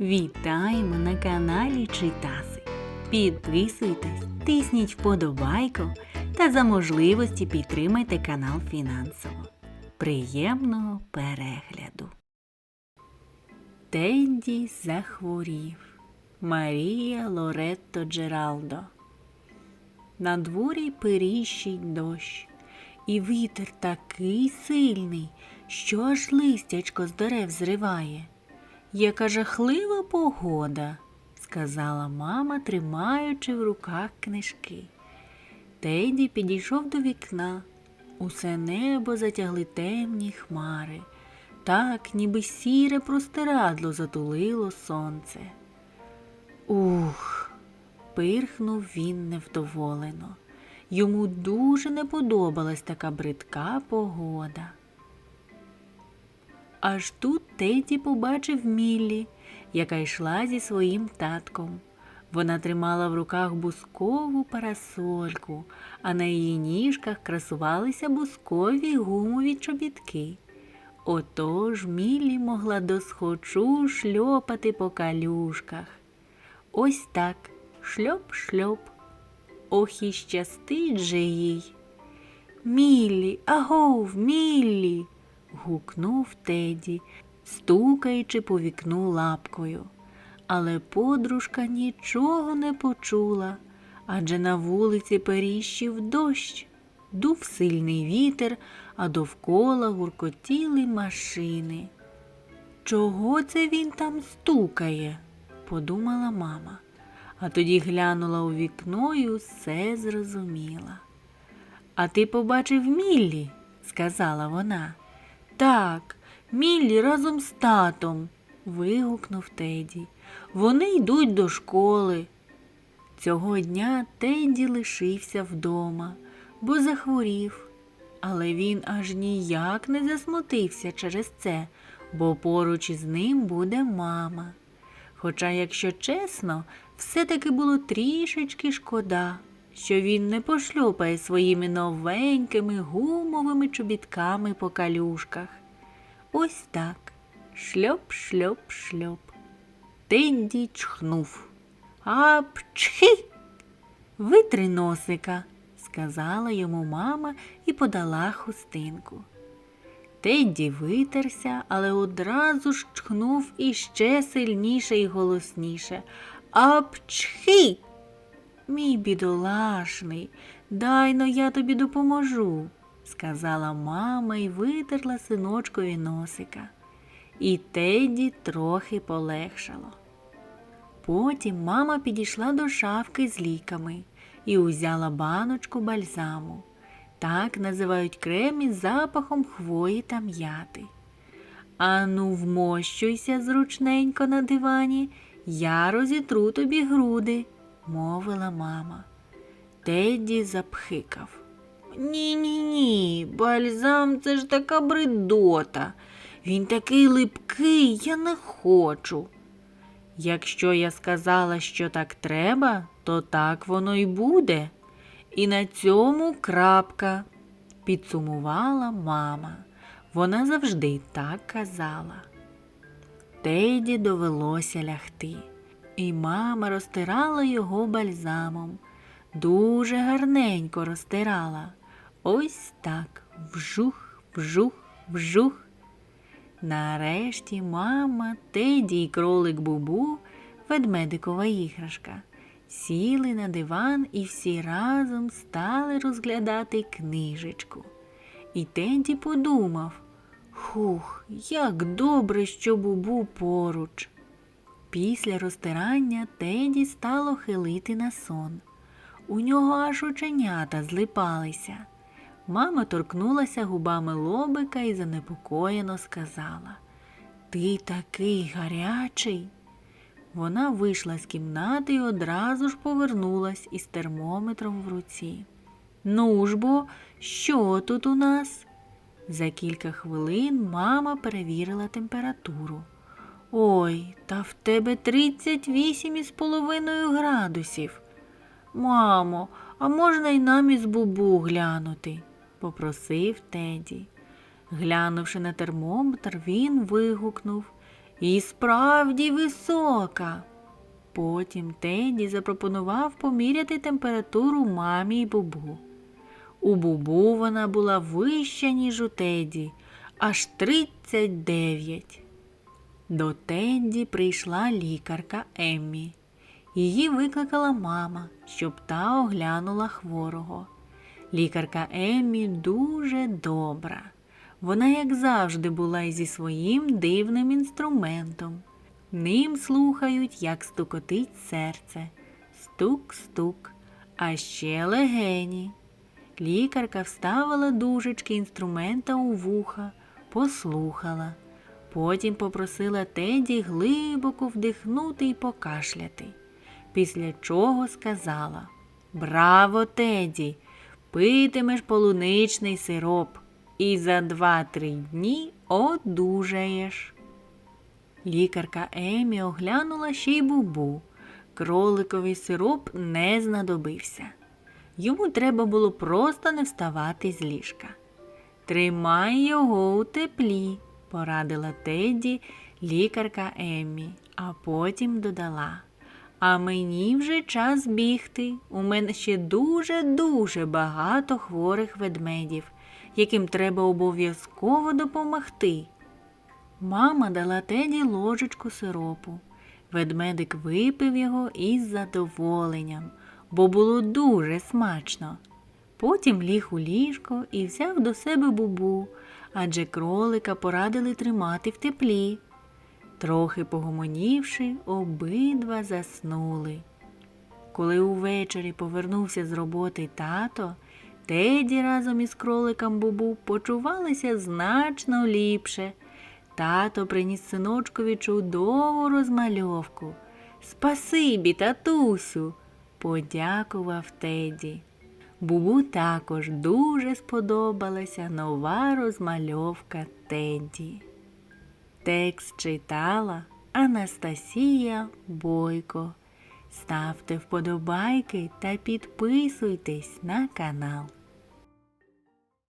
Вітаємо на каналі Читаси. Підписуйтесь, тисніть вподобайку та за можливості підтримайте канал фінансово. Приємного перегляду. Тенді захворів. Марія Лоретто Джералдо. На дворі періщить дощ, і вітер такий сильний, що аж листячко з дерев зриває. Яка жахлива погода, сказала мама, тримаючи в руках книжки. Теді підійшов до вікна. Усе небо затягли темні хмари, так, ніби сіре простирадло затулило сонце. Ух, пирхнув він невдоволено. Йому дуже не подобалась така бридка погода. Аж тут Теді побачив Міллі, яка йшла зі своїм татком. Вона тримала в руках бускову парасольку, а на її ніжках красувалися бускові гумові чобітки. Отож Міллі могла досхочу шльопати по калюшках. Ось так шльоп-шльоп. Ох і щастить же їй. Міллі, агов, Міллі. Гукнув Теді, стукаючи по вікну лапкою. Але подружка нічого не почула, адже на вулиці періщив дощ, дув сильний вітер, а довкола гуркотіли машини. Чого це він там стукає? подумала мама, а тоді глянула у вікно і усе зрозуміла. А ти побачив Міллі? сказала вона. Так, Міллі разом з татом. вигукнув Теді. Вони йдуть до школи. Цього дня Теді лишився вдома, бо захворів. Але він аж ніяк не засмутився через це, бо поруч із ним буде мама. Хоча, якщо чесно, все-таки було трішечки шкода, що він не пошльопає своїми новенькими гумовими чобітками по калюшках. Ось так. Шльоп-шльоп-шльоп. Тенді чхнув. Апчхи. Витри носика, сказала йому мама і подала хустинку. Тедді витерся, але одразу ж чхнув іще сильніше і голосніше. Апчхи. Мій бідолашний, дай но я тобі допоможу, сказала мама і витерла синочкові носика. І Тедді трохи полегшало. Потім мама підійшла до шафки з ліками і узяла баночку бальзаму. Так називають крем із запахом хвої та м'яти. Ану, вмощуйся зручненько на дивані, я розітру тобі груди, мовила мама. Тедді запхикав. Ні, ні, ні, бальзам це ж така бредота. Він такий липкий, я не хочу. Якщо я сказала, що так треба, то так воно й буде. І на цьому крапка, підсумувала мама. Вона завжди так казала. Теді довелося лягти, і мама розтирала його бальзамом. Дуже гарненько розтирала. Ось так вжух, вжух, вжух. Нарешті мама, Теді і кролик Бубу, ведмедикова іграшка, сіли на диван і всі разом стали розглядати книжечку. І Теді подумав Хух, як добре, що Бубу поруч. Після розтирання Теді стало хилити на сон. У нього аж оченята злипалися. Мама торкнулася губами лобика і занепокоєно сказала Ти такий гарячий. Вона вийшла з кімнати і одразу ж повернулась із термометром в руці. Ну ж бо, що тут у нас? За кілька хвилин мама перевірила температуру. Ой, та в тебе тридцять вісім із половиною градусів. Мамо, а можна й нам із бубу глянути? попросив Теді. Глянувши на термометр, він вигукнув І справді висока. Потім Теді запропонував поміряти температуру мамі й бубу. У бубу вона була вища, ніж у Теді, аж 39. До Тедді прийшла лікарка Еммі. Її викликала мама, щоб та оглянула хворого. Лікарка Еммі дуже добра. Вона, як завжди, була й зі своїм дивним інструментом. Ним слухають, як стукотить серце. Стук-стук, а ще легені. Лікарка вставила дужечки інструмента у вуха, послухала. Потім попросила Теді глибоко вдихнути і покашляти. Після чого сказала Браво, Теді! Питимеш полуничний сироп і за два-три дні одужаєш. Лікарка Емі оглянула ще й бубу. Кроликовий сироп не знадобився. Йому треба було просто не вставати з ліжка. Тримай його у теплі, порадила Тедді лікарка Еммі, а потім додала. А мені вже час бігти. У мене ще дуже-дуже багато хворих ведмедів, яким треба обов'язково допомогти. Мама дала Теді ложечку сиропу. Ведмедик випив його із задоволенням, бо було дуже смачно. Потім ліг у ліжко і взяв до себе бубу, адже кролика порадили тримати в теплі. Трохи погомонівши, обидва заснули. Коли увечері повернувся з роботи тато, Теді разом із кроликом Бубу почувалися значно ліпше. Тато приніс синочкові чудову розмальовку. Спасибі, татусю, подякував Теді. Бубу також дуже сподобалася нова розмальовка Теді. Текст читала Анастасія Бойко. Ставте вподобайки та підписуйтесь на канал.